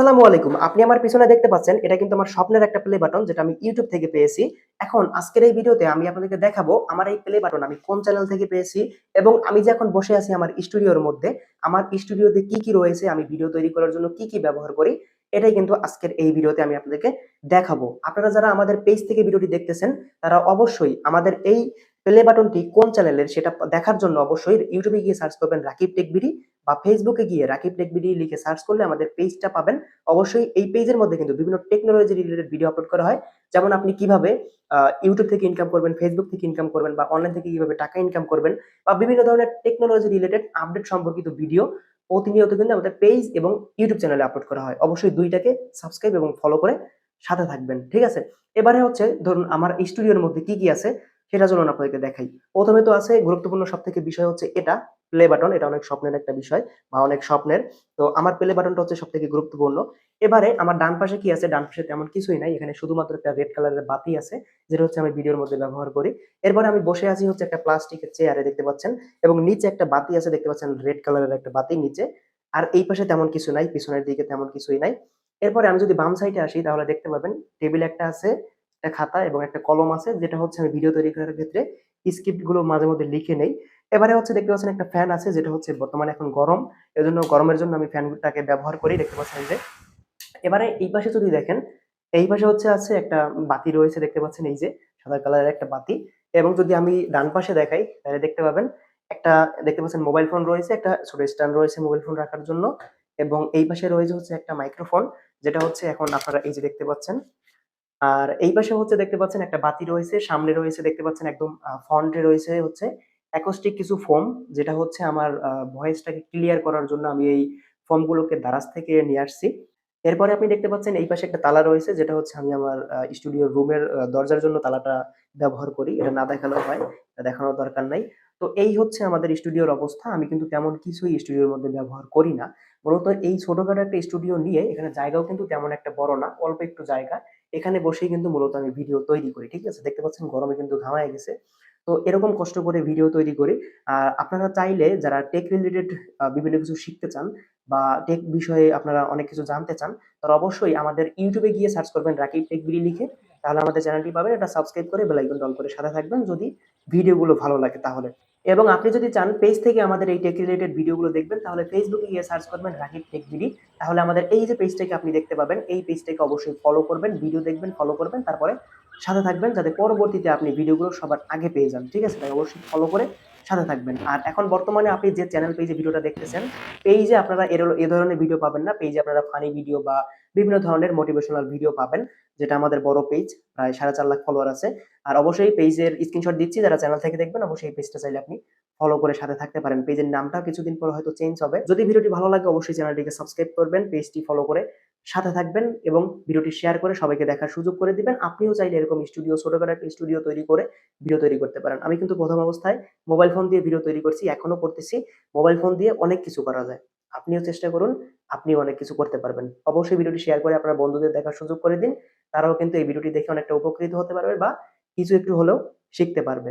আসসালামু আলাইকুম। আপনি আমার পিছনে দেখতে পাচ্ছেন, এটা কিন্তু আমার স্বপ্নের একটা প্লে বাটন যেটা আমি ইউটিউব থেকে পেয়েছি। এখন আজকের এই ভিডিওতে আমি আপনাদেরকে দেখাবো আমার এই প্লে বাটন আমি কোন চ্যানেল থেকে পেয়েছি এবং আমি যে এখন বসে আছি আমার স্টুডিওর মধ্যে, আমার স্টুডিওতে কি কি রয়েছে, আমি ভিডিও তৈরি করার জন্য কি কি ব্যবহার করি, এটাই কিন্তু আজকের এই ভিডিওতে আমি আপনাদেরকে দেখাবো। আপনারা যারা আমাদের পেজ থেকে ভিডিওটি দেখতেছেন, তারা অবশ্যই আমাদের এই প্লে বাটনটি কোন চ্যানেলের সেটা দেখার জন্য অবশ্যই ইউটিউবে গিয়ে সার্চ করবেন রাকিব টেক বিডি বা ফেসবুকে গিয়ে রাকিব টেক বিডি লিখে সার্চ করলে আমাদের পেজটা পাবেন। অবশ্যই এই পেজের মধ্যে কিন্তু বিভিন্ন টেকনোলজি রিলেটেড ভিডিও আপলোড করা হয়। যেমন আপনি কীভাবে ইউটিউব থেকে ইনকাম করবেন ফেসবুক থেকে ইনকাম করবেন বা অনলাইন থেকে কীভাবে টাকা ইনকাম করবেন বা বিভিন্ন ধরনের টেকনোলজি রিলেটেড আপডেট সম্পর্কিত ভিডিও প্রতিনিয়ত কিন্তু আমাদের পেজ এবং ইউটিউব চ্যানেলে আপলোড করা হয়। অবশ্যই দুইটাকে সাবস্ক্রাইব এবং ফলো করে সাথে থাকবেন। ঠিক আছে? এবারে হচ্ছে ধরুন আমার স্টুডিওর মধ্যে কি কি আছে? সেটা চলুন আপনাদেরকে দেখাই। প্রথমে তো আছে, গুরুত্বপূর্ণ সব থেকে বিষয় হচ্ছে এটা প্লে বাটন এটা অনেক স্বপ্নের একটা বিষয় বা অনেক স্বপ্নের। তো আমার প্লে বাটনটা হচ্ছে সব থেকে গুরুত্বপূর্ণ। এবারে আমার ডান পাশে কি আছে? ডান পাশে তেমন কিছুই নাই। এখানে শুধুমাত্র একটা রেড কালারের বাতি আছে, যেটা হচ্ছে আমি ভিডিওর মধ্যে ব্যবহার করি। এরপরে আমি বসে আছি হচ্ছে একটা প্লাস্টিকের চেয়ারে দেখতে পাচ্ছেন? এবং নিচে একটা বাতি আছে, দেখতে পাচ্ছেন? রেড কালারের একটা বাতি নিচে। আর এই পাশে তেমন কিছু নাই, পিছনের দিকে তেমন কিছুই নাই। এরপরে আমি যদি বাম সাইডে আসি, তাহলে দেখতে পাবেন টেবিল একটা আছে একটা খাতা এবং একটা কলম আছে, যেটা হচ্ছে আমি ভিডিও তৈরি করার ক্ষেত্রে স্ক্রিপ্টগুলো মাঝে মধ্যে লিখে নেই। এবারে হচ্ছে দেখতে পাচ্ছেন একটা ফ্যান আছে, যেটা হচ্ছে বর্তমানে এখন গরম। এজন্য গরমের জন্য আমি ফ্যানটাকে ব্যবহার করি, দেখতে পাচ্ছেন যে এবারে এই পাশে যদি দেখেন, এই পাশে হচ্ছে আছে একটা বাতি রয়েছে, দেখতে পাচ্ছেন এই যে সাদা কালারের একটা বাতি। এবং যদি আমি ডান পাশে দেখাই, তাহলে দেখতে পাবেন একটা, দেখতে পাচ্ছেন মোবাইল ফোন রয়েছে, একটা ছোট স্ট্যান্ড রয়েছে মোবাইল ফোন রাখার জন্য। এবং এই পাশে রয়েছে হচ্ছে একটা মাইক্রোফোন যেটা হচ্ছে এখন আপনারা এই যে দেখতে পাচ্ছেন আর এই পাশে হচ্ছে দেখতে পাচ্ছেন একটা বাতি রয়েছে, সামনে রয়েছে দেখতে পাচ্ছেন একদম ফন্টে রয়েছে হচ্ছে অ্যাকোস্টিক কিছু ফোম যেটা হচ্ছে আমার ভয়েসটাকে ক্লিয়ার করার জন্য আমি এই ফোমগুলোকে দারাজ থেকে নিয়ে আসছি। এরপরে আপনি দেখতে পাচ্ছেন এই পাশে একটা তালা রয়েছে, যেটা হচ্ছে আমি আমার স্টুডিওর রুমের দরজার জন্য তালাটা ব্যবহার করি। এটা না দেখানো হয় দেখানোর দরকার নাই। তো এই হচ্ছে আমাদের স্টুডিওর অবস্থা। আমি কিন্তু তেমন কিছুই স্টুডিওর মধ্যে ব্যবহার করি না। মূলত এই ছোটখাটো একটা স্টুডিও নিয়ে এখানে জায়গাও কিন্তু তেমন একটা বড় না, অল্প একটু জায়গা। এখানে বসেই কিন্তু মূলত আমি ভিডিও তৈরি করি, ঠিক আছে? দেখতে পাচ্ছেন গরমে কিন্তু ঘামায় গেছে। তো এরকম কষ্ট করে ভিডিও তৈরি করি। আর আপনারা চাইলে যারা টেক রিলেটেড বিভিন্ন কিছু শিখতে চান বা টেক বিষয়ে আপনারা অনেক কিছু জানতে চান, তারা অবশ্যই আমাদের ইউটিউবে গিয়ে সার্চ করবেন রাকিব টেক বিডি লিখে। তাহলে আমাদের চ্যানেলটি পাবেন। এটা সাবস্ক্রাইব করে বেল আইকন অন করে সাথে থাকবেন যদি ভিডিওগুলো ভালো লাগে তাহলে। এবং আপনি যদি চান পেজ থেকে আমাদের এই টেক রিলেটেড ভিডিওগুলো দেখবেন, তাহলে ফেসবুকে গিয়ে সার্চ করবেন রাকিব টেক বিডি তাহলে আমাদের এই যে পেজটাকে আপনি দেখতে পাবেন, এই পেজটাকে অবশ্যই ফলো করবেন ভিডিও দেখবেন ফলো করবেন, তারপরে সাথে থাকবেন যাতে পরবর্তীতে আপনি ভিডিওগুলো সবার আগে পেয়ে যান। ঠিক আছে? তাই অবশ্যই ফলো করে সাথে থাকবেন। আর এখন বর্তমানে আপনি যে চ্যানেল পেজে ভিডিওটা দেখতেছেন পেজে আপনারা এর এ ধরনের ভিডিও পাবেন না। পেজে আপনারা ফানি ভিডিও বা বিভিন্ন ধরনের মোটিভেশনাল ভিডিও পাবেন, যেটা আমাদের বড় পেজ প্রায় সাড়ে চার লাখ ফলোয়ার আছে। আর অবশ্যই পেজের স্ক্রিনশট দিচ্ছি, যারা চ্যানেল থেকে দেখবেন, অবশ্যই পেজটা চাইলে আপনি ফলো করে সাথে থাকতে পারেন। পেজের নামটা কিছুদিন পর হয়তো চেঞ্জ হবে। যদি ভিডিওটি ভালো লাগে, অবশ্যই চ্যানেলটিকে সাবস্ক্রাইব করবেন পেজটি ফলো করে সাথে থাকবেন এবং ভিডিওটি শেয়ার করে সবাইকে দেখার সুযোগ করে দিবেন। আপনিও চাইলে এরকম স্টুডিও ছোটখাটো একটা স্টুডিও তৈরি করে ভিডিও তৈরি করতে পারেন। আমি কিন্তু প্রথম অবস্থায় মোবাইল ফোন দিয়ে ভিডিও তৈরি করছি, এখনও করতেছি। মোবাইল ফোন দিয়ে অনেক কিছু করা যায়। আপনিও চেষ্টা করুন আপনিও অনেক কিছু করতে পারবেন। অবশ্যই ভিডিওটি শেয়ার করে আপনার বন্ধুদের দেখার সুযোগ করে দিন। তারাও কিন্তু এই ভিডিওটি দেখে অনেকটা উপকৃত হতে পারবে বা কিছু একটু হলেও শিখতে পারবে।